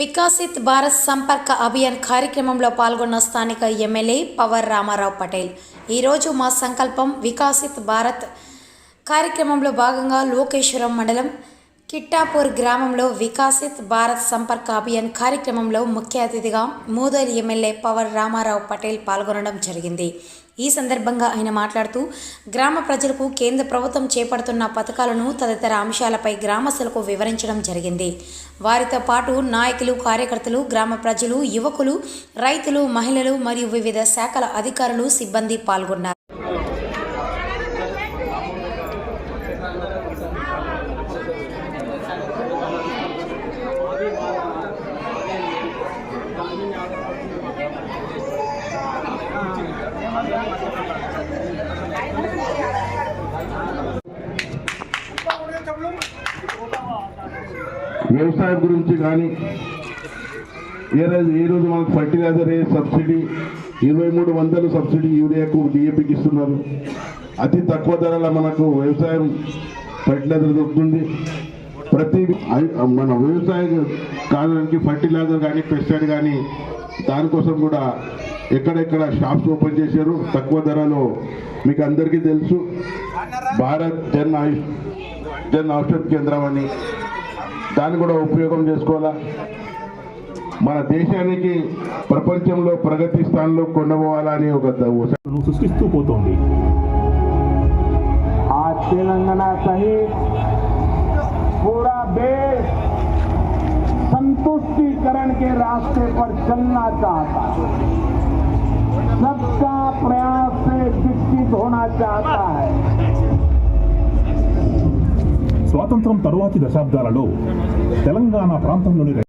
Viksit Bharat Sampark Abhiyan కార్యక్రమంలో పాల్గొన్న స్థానిక ఎమ్మెల్యే పవర్ రామారావు పటేల్. ఈరోజు మా సంకల్పం వికాసిత్ భారత్ కార్యక్రమంలో భాగంగా లోకేశ్వరం మండలం కిట్టాపూర్ గ్రామంలో వికాసిత్ భారత్ సంపర్క అభియాన్ కార్యక్రమంలో ముఖ్య అతిథిగా మూదల్ ఎమ్మెల్యే పవర్ రామారావు పటేల్ పాల్గొనడం జరిగింది. ఈ సందర్భంగా ఆయన మాట్లాడుతూ గ్రామ ప్రజలకు కేంద్ర ప్రభుత్వం చేపడుతున్న పథకాలను తదితర అంశాలపై గ్రామస్తులకు వివరించడం జరిగింది. వారితో పాటు నాయకులు కార్యకర్తలు గ్రామ ప్రజలు యువకులు రైతులు మహిళలు మరియు వివిధ శాఖల అధికారులు సిబ్బంది పాల్గొన్నారు. వ్యవసాయం గురించి కానీ ఏ రోజు ఏ రోజు మనకు ఫర్టిలైజర్ ఏ సబ్సిడీ ఇరవై మూడు వందలు సబ్సిడీ యూరియాకు డిఏపికి ఇస్తున్నారు. అతి తక్కువ ధరల మనకు వ్యవసాయం ఫర్టిలైజర్ దొరుకుతుంది. ప్రతి మన వ్యవసాయ కాలానికి ఫర్టిలైజర్ కానీ పెస్టైడ్ కానీ దానికోసం కూడా ఎక్కడెక్కడ షాప్స్ ఓపెన్ చేశారు తక్కువ ధరలో మీకు అందరికీ తెలుసు. భారత్ జన్ ఆయుష్ జన్ ఔషధ కేంద్రం అని. దాన్ని కూడా ఉపయోగం చేసుకోవాలా? మన దేశానికి ప్రపంచంలో ప్రగతి స్థానంలో కొనబోవాలని ఒక సృష్టిస్తూ పోతుంది. ఆ తెలంగాణ సహీ संतुष्टिकरण के रास्ते पर चलना चाहता है सबका प्रयास से विकसित होना चाहता है స్వాతంత్రం తరువాతి దశాబ్దాలలో తెలంగాణ ప్రాంతంలోని రై-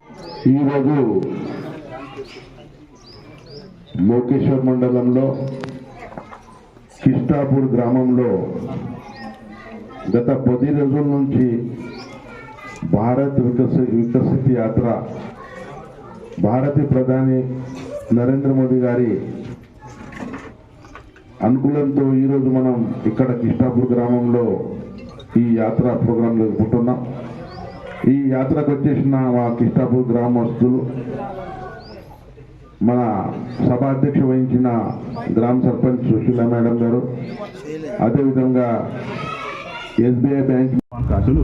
ఈరోజు లోకేశ్వర్ మండలంలో కిష్టాపూర్ గ్రామంలో గత పది రోజుల నుంచి భారత్ వికసి వికసిత్ యాత్ర భారత ప్రధాని నరేంద్ర మోదీ గారి అనుకూలంతో ఈరోజు మనం ఇక్కడ కిష్టాపూర్ గ్రామంలో ఈ యాత్ర ప్రోగ్రాం జరుపుకుంటున్నాం. ఈ యాత్రకు వచ్చేసిన మా కిష్టాపూర్ గ్రామస్తులు మన సభ అధ్యక్ష వహించిన గ్రామ సర్పంచ్ సుశీల మేడం గారు అదేవిధంగా ఎస్బీఐ బ్యాంక్ ఆయుష్మాన్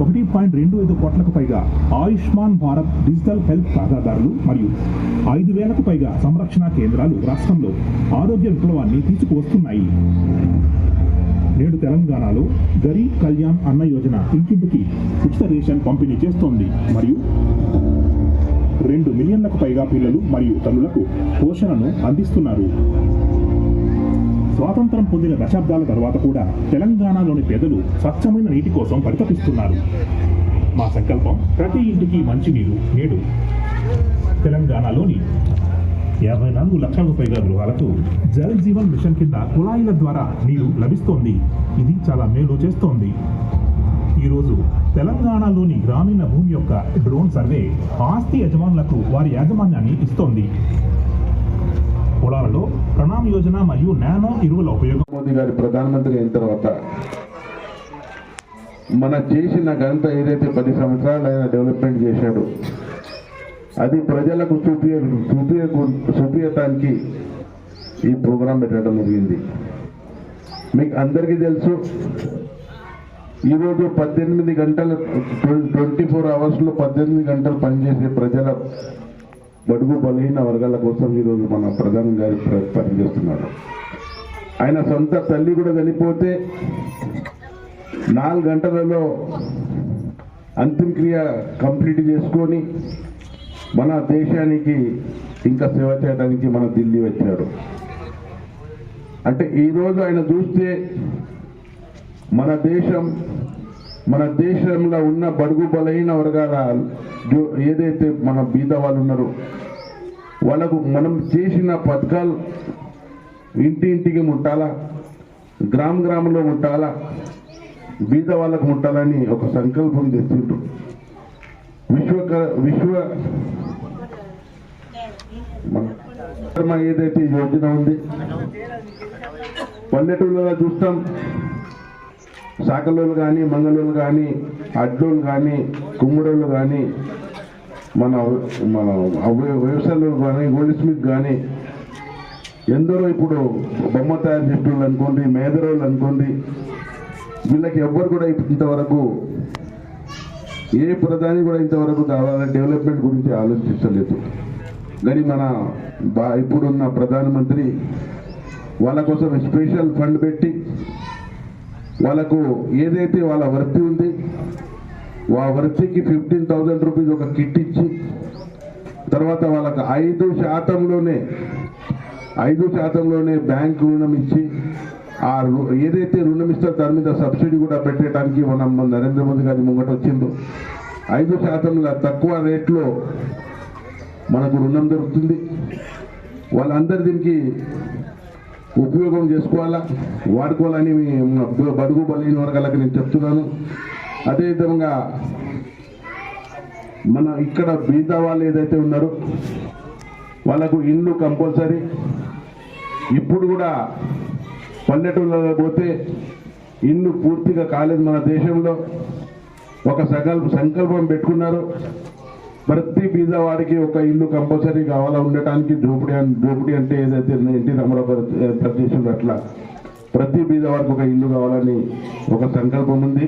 ఒకటి పాయింట్ రెండు ఐదు కోట్లకు పైగా ఆయుష్మాన్ భారత్ డిజిటల్ హెల్త్ ఖాతాదారులు మరియు ఐదు వేలకు పైగా సంరక్షణ కేంద్రాలు రాష్ట్రంలో ఆరోగ్య విప్లవాన్ని తీసుకువస్తున్నాయి. నేడు తెలంగాణలో గరీబ్ కళ్యాణ్ అన్న యోజన ఇంటింటికి ఉచిత రేషన్ పంపిణీ చేస్తోంది. మరియు రెండు మిలియన్లకు పైగా పిల్లలు మరియు తల్లులకు పోషణను అందిస్తున్నారు. స్వాతంత్రం పొందిన దశాబ్దాల తర్వాత కూడా తెలంగాణలోని పేదలు స్వచ్ఛమైన నీటి కోసం పరితపిస్తున్నారు. మా సంకల్పం ప్రతి ఇంటికి మంచినీరు నేడు తెలంగాణలోని యాభై నాలుగు లక్షలకు పైగా గృహాలకు జల్ జీవన్ మిషన్ కింద కుళాయిల ద్వారా నీరు లభిస్తోంది. ఇది చాలా మేలు చేస్తోంది. ఈరోజు తెలంగాణలోని గ్రామీణ భూమి యొక్క డ్రోన్ సర్వే ఆస్తి యజమానులకు వారి యాజమాన్యాన్ని ఇస్తోంది. పొలాలలో ప్రణామ్ యోజన మరియు నానో ఎరువుల ఉపయోగం. మోదీ గారి ప్రధానమంత్రి అయిన తర్వాత మన చేసిన ఘనత ఏదైతే పది సంవత్సరాలు ఆయన డెవలప్మెంట్ చేశాడు అది ప్రజలకు చూపియ చూపియ చూపించటానికి ఈ ప్రోగ్రాం పెట్టడం జరిగింది. మీకు అందరికీ తెలుసు ఈరోజు పద్దెనిమిది గంటల ట్వంటీ ఫోర్ అవర్స్లో పద్దెనిమిది గంటలు పనిచేసే ప్రజల బడుగు బలహీన వర్గాల కోసం ఈరోజు మన ప్రధాన గారి పనిచేస్తున్నాడు. ఆయన సొంత తల్లి కూడా చనిపోతే నాలుగు గంటలలో అంతిమక్రియ కంప్లీట్ చేసుకొని మన దేశానికి ఇంకా సేవ చేయడానికి మన ఢిల్లీ వచ్చాడు. అంటే ఈరోజు ఆయన చూస్తే మన దేశం మన దేశంలో ఉన్న బడుగు బలైన వర్గాల జో- ఏదైతే మన బీద వాళ్ళు ఉన్నారో వాళ్ళకు మనం చేసిన పథకాలు ఇంటి ఇంటికి ముట్టాలా? గ్రామ గ్రామంలో ముట్టాలా? బీద వాళ్ళకు ముట్టాలని ఒక సంకల్పం తెచ్చిండ్రు విశ్వ విశ్వ ఏదైతే యోజన ఉంది పల్లెటూళ్ళలో చూస్తాం. శాకలోళ్ళు కానీ మంగళూరు కానీ అడ్డోళ్ళు కానీ కుమ్ముడోళ్ళు కానీ మన మన వ్యవసాయంలో కానీ గోల్డ్ స్మిత్ కానీ ఎందరో ఇప్పుడు బొమ్మ తయారు చేసేవాళ్ళు అనుకోండి మేదరోళ్ళు అనుకోండి వీళ్ళకి ఎవ్వరు కూడా ఇంతవరకు ఏ ప్రధాని కూడా ఇంతవరకు దాదాపు డెవలప్మెంట్ గురించి ఆలోచించలేదు. కానీ మన బా ఇప్పుడున్న ప్రధానమంత్రి వాళ్ళ కోసం స్పెషల్ ఫండ్ పెట్టి వాళ్ళకు ఏదైతే వాళ్ళ వృత్తి ఉంది ఆ వృత్తికి ఫిఫ్టీన్ థౌజండ్ రూపీస్ ఒక కిట్ ఇచ్చి తర్వాత వాళ్ళకు ఐదు శాతంలోనే ఐదు శాతంలోనే బ్యాంక్ రుణం ఇచ్చి ఆ రు- ఏదైతే రుణం ఇస్తారో దాని మీద సబ్సిడీ కూడా పెట్టడానికి మనం నరేంద్ర మోదీ గారి ముంగట వచ్చిందో ఐదు శాతంలో తక్కువ రేట్లో మనకు రుణం దొరుకుతుంది. వాళ్ళందరి దీనికి ఉపయోగం చేసుకోవాలా? వాడుకోవాలని మీ బడుగు బలహీన వర్గాలకు నేను చెప్తున్నాను. అదేవిధంగా మన ఇక్కడ బీద వాళ్ళు ఏదైతే ఉన్నారో వాళ్ళకు ఇండ్లు కంపల్సరీ. ఇప్పుడు కూడా పల్లెటూళ్ళలో పోతే ఇండ్లు పూర్తిగా కాలేదు మన దేశంలో. ఒక సంకల్ప సంకల్పం పెట్టుకున్నారు. ప్రతి బీదవాడికి ఒక ఇల్లు కంపల్సరీ కావాలా? ఉండటానికి దోపిడీ జోపిడి దోపిడీ అంటే ఏదైతే ఎన్టీ రామారావు ప్రదేశంలో అట్లా. ప్రతి బీదవాడికి ఒక ఇల్లు కావాలని ఒక సంకల్పం ఉంది.